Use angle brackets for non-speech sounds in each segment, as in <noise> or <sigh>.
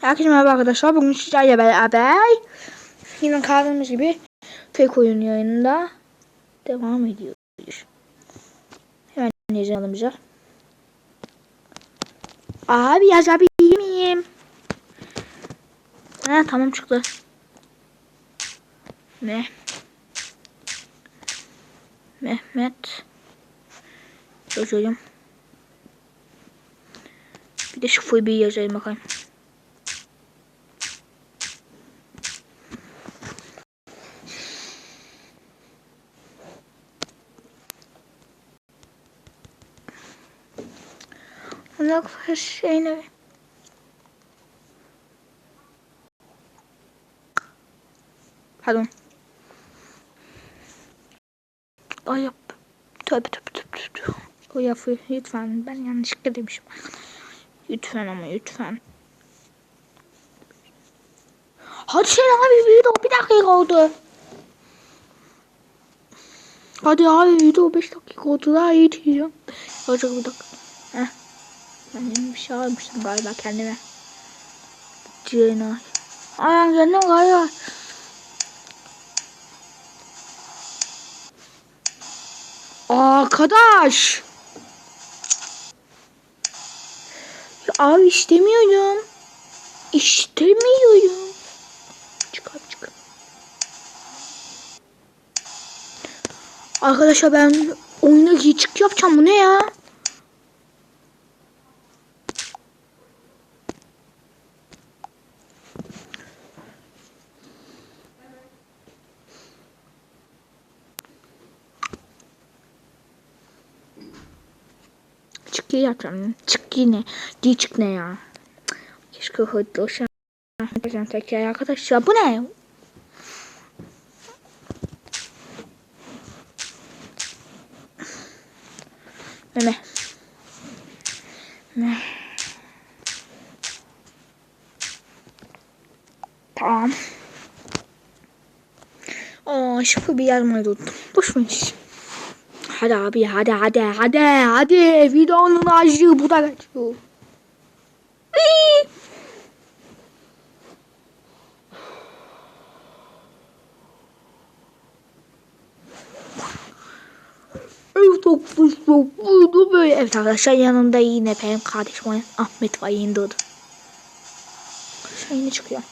Herkese merhaba arkadaşlar. Bugün sizlerle beraber yine kaldığımız gibi fake oyun yayınında devam ediyoruz. Hemen yazalım bize. Abi yazabilir miyim? Ha tamam çıktı. Ne? Mehmet yazayım. Bir de şu fobiyi yazayım bakayım. Her şeyine Pardon. Ay yap. Tövbe tövbe tövbe tövbe. O yapı lütfen ben yanlışlıkla demişim. Lütfen ama lütfen. Hadi şey abi video bir dakika oldu. Hadi abi video 5 dakika oldu daha iyi diyeceğim. Olacak bir dakika. Heh. Yeni bir şey almıştım galiba kendime. Cina. Aynen kendim galiba. Arkadaş. Ya abi istemiyorum. İstemiyorum. Çık abi çık. Arkadaşlar ben oyuna çık yapacağım. Bu ne ya? Çık yapacağım. Çık yine. Di çık ne ya? Keşke şey. Yapacağım tekrar arkadaşlar. Bu ne? Meme. Meme. Tamam. Aa şıfı bir yazmayı unuttum. Boş ver. Hadi abi hadi hadi hadi hadi videonun acı bu da kaçıyor. Evet arkadaşlar buydu böyle. Evet arkadaşlar yanında yine benim kardeşim Ahmet var. Arkadaşlar yine çıkıyor.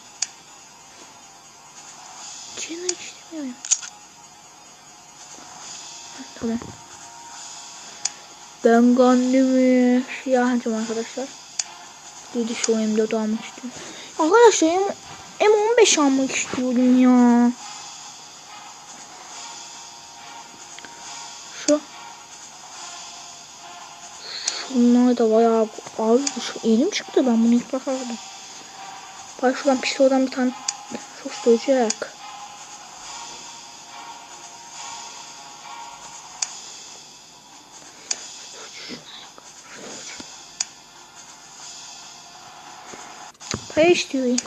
falan. Ben kendimi siyahacım arkadaşlar. Dedi şu M4 almak istiyorum. Arkadaşlar M M15 almak istiyorum ya. Şu. Şunlar da bayağı abi şu yeni çıktı ben bunu ilk defa aldım. Bak şuradan pistoldan bir tane çok soğuyacak. 5 diyor.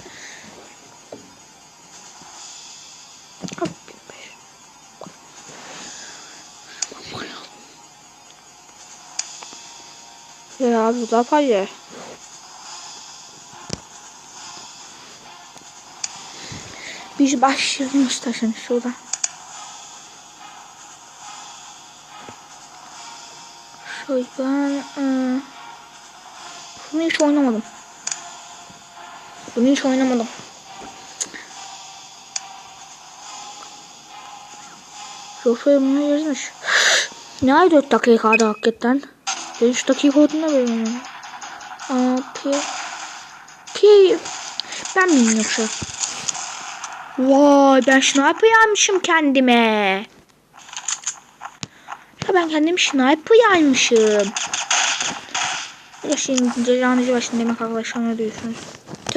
Ya bu daha ya. Biz başlayalım istersen şurada. Şöyle ben... Bunu hiç oynamadım. Bunu hiç oynamadım. Yoksa bunu yazmış. Ne ay 4 dakikada hakikaten? 5 dakika olduğuna böyle Aa, P. P. Ben miyim yoksa? Vay ben sniper yapmışım kendime. Ya ben kendim sniper yapmışım. Ya şimdi cezanıcı başında demek arkadaşlar ne diyorsunuz?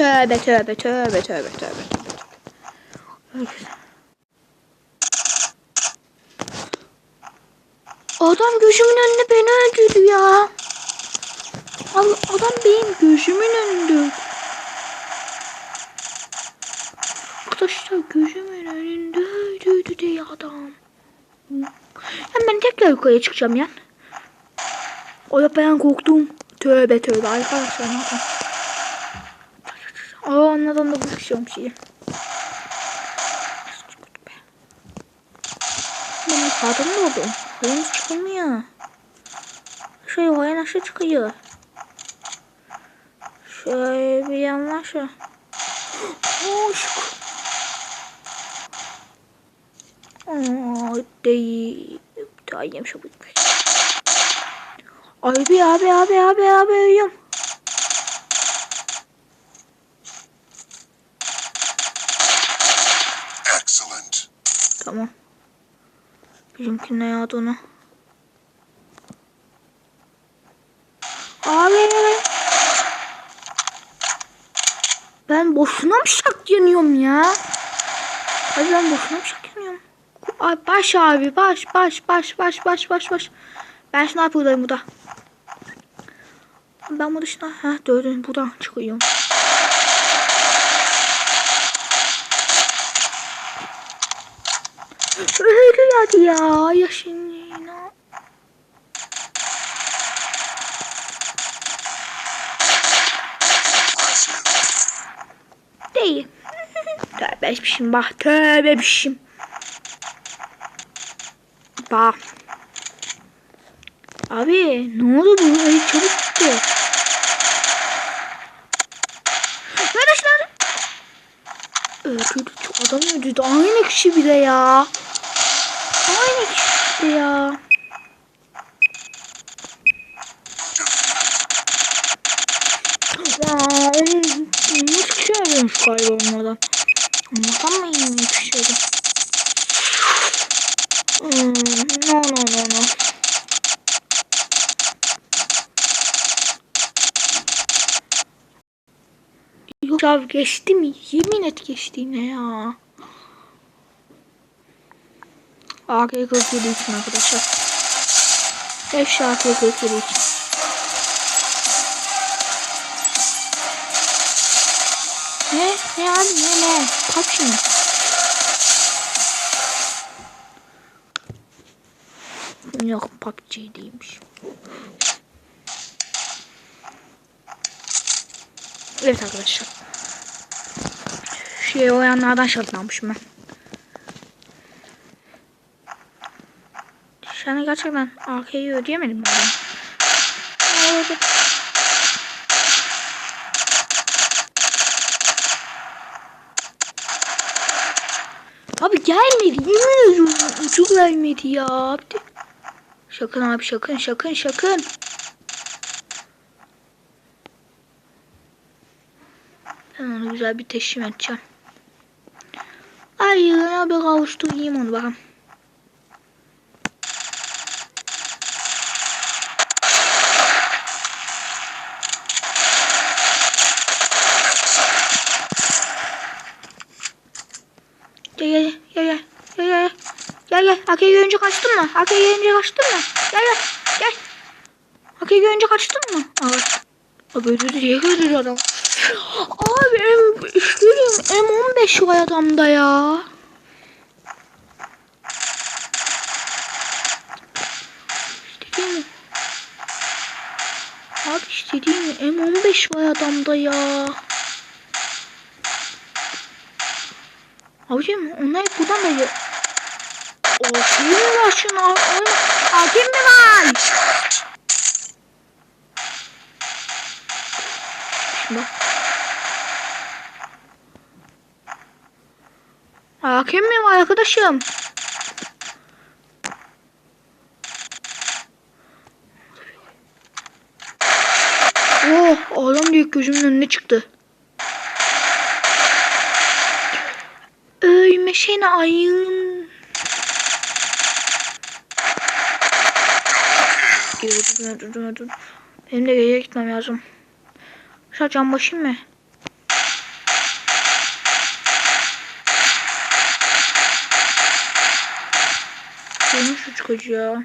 Tövbe tövbe tövbe tövbe tövbe. Adam gözümün önünde beni öldürdü ya. Adam benim gözümün önünde. Arkadaşlar gözümün önünde öldürdü diye adam. Hemen tekrar yukarıya çıkacağım ya. O ya ben korktum. Tövbe tövbe arkadaşlar? Aa onlardan da bakışıyorum şeyi. Benim kadın da oldu. Oyun çıkmıyor. Şey oyun aşağı çıkıyor. Şöyle bir yanlaşı. Hoş. Aa, değil. Daha yemiş bu. Abi abi abi abi abi uyuyorum. Excellent. Tamam. Bizimkine yağdı ona. Abi. Ben boşuna mı şak yanıyorum ya? Hadi ben boşuna mı şak yanıyorum? Ay baş abi baş baş baş baş baş baş baş. Ben sniper'dayım burada. Ben bu dışına ha dördün buradan çıkıyorum. Öyle hadi ya yaşın yine. Impressive. Değil. Tövbeşmişim bak tövbemişim. Bak. Abi ne oldu bu? Ay, çabuk gitti. Şunlar? Öldürdü. Adam öldürdü. Aynı kişi bir de ya. Aynı de ya. Üç kişi öldürmüş galiba onlardan. Anlasam mı kişi öldü? Hmm, no no no no. Yok abi geçti mi? Yemin et geçti yine ya. AK-47 için arkadaşlar. 5 AK-47 için. Ne? Ne abi ne ne? Kaç mı? Yok PUBG değilmiş. Evet arkadaşlar. Şey oyanlardan şartlanmışım ben. Sen gerçekten AK'yi ödeyemedim ben. Abi gelmedi. Yemin ediyorum ucu gelmedi ya. Abi. Şakın abi şakın şakın şakın. Ben onu güzel bir teşhim edeceğim. Ay yine bir kavuşturayım onu bakalım. Gel gel gel gel gel gel gel gel Akıyı görünce kaçtın mı? Akıyı görünce kaçtın mı? Gel gel gel. Akıyı görünce kaçtın mı? Evet. Abi öldürdü diye öldürdü adam. Abi M görüyorum M15 var adamda ya. İşte değil mi? Abi işte değil mi? M15 var adamda ya. Abicim onlar buradan da gel. O şey mi var şuna? Oyun hakim mi var? Şimdi. Hakim mi var arkadaşım? Oh adam büyük gözümün önüne çıktı. Ölmüşene ayın. Dur dur dur. Benim de geriye gitmem lazım. Şu cam başım mı? Benim şu çıkıcı ya.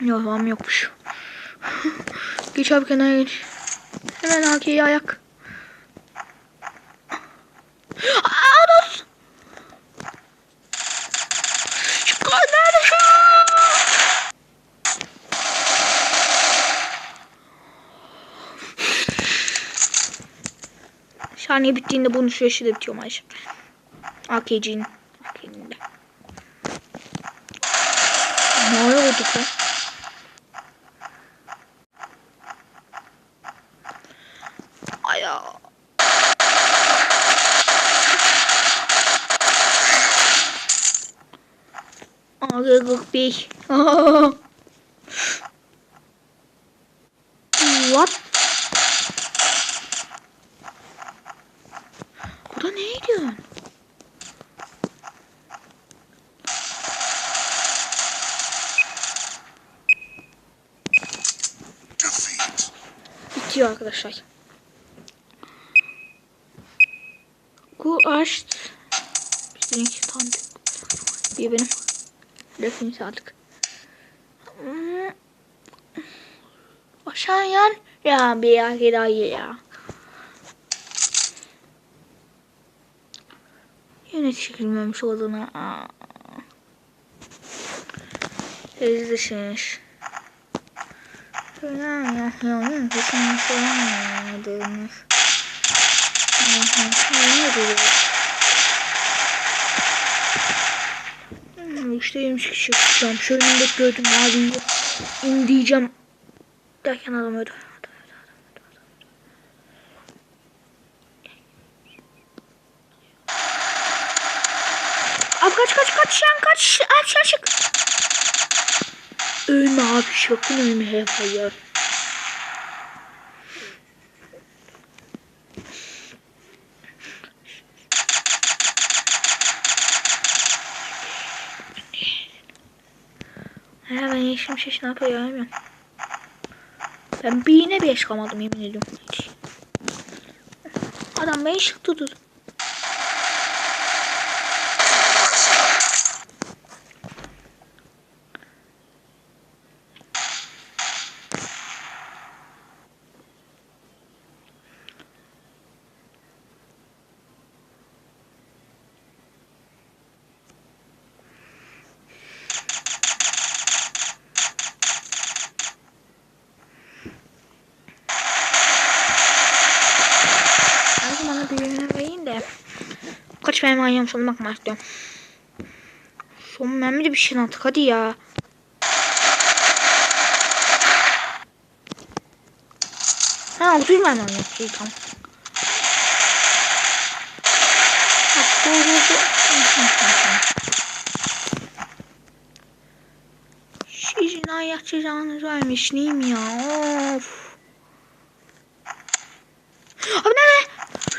Yok yokmuş. <laughs> Geç abi kenara geç. Hemen AK'ye ayak. Ados! Çıkın nerede şu? Saniye bittiğinde bunun süresi de bitiyor maç. AK'cinin. AK'nin de. Ne oldu lan? Aga bir. <laughs> What? Bu da neydi? Defeat. Bitiyor arkadaşlar. Bu aşk. Bizimki tanıdık. Bir benim. Sadık. Hmm. Aşağı yan. Ya bir ya hidayet ya. Yine çekilmemiş olduğuna. Aa. Ezlisiniz. İşte yemiş kişi çıkacağım. Şöyle de gördüm abi. İn diyeceğim. Derken adam öldü. Abi kaç kaç kaç sen kaç. Aç aç. Ölme abi sakın ölme hayır. 5 ne yapıyor hemen. Ben birine 5 kalmadım yemin ediyorum. Hiç. Adam beni şıktı tutup Kaç benim ayağım sonuna bakmak istiyorum. Son mermi de bir şey attık hadi ya. Ha 30 mermi alıyor. İyi tamam. Bak. Sizin ayak cezanız vermiş neyim ya of. Abi ne be?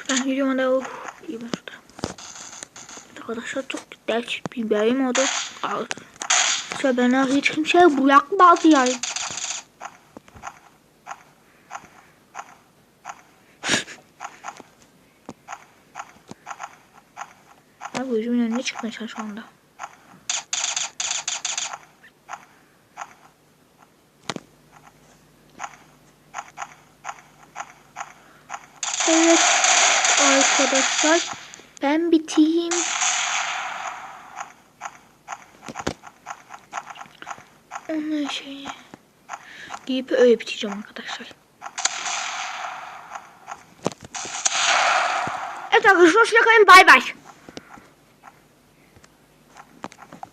Ben gidiyorum hadi. Of. İyi şurada. Arkadaşlar çok dert bir benim oldu. Sonra bana hiç kimse bırakmadı yani. <laughs> Abi gözümün önüne çıkmaya şu anda. Evet arkadaşlar ben biteyim. Ondan şey giyip öyle biteceğim arkadaşlar. Evet arkadaşlar hoşçakalın bay bay.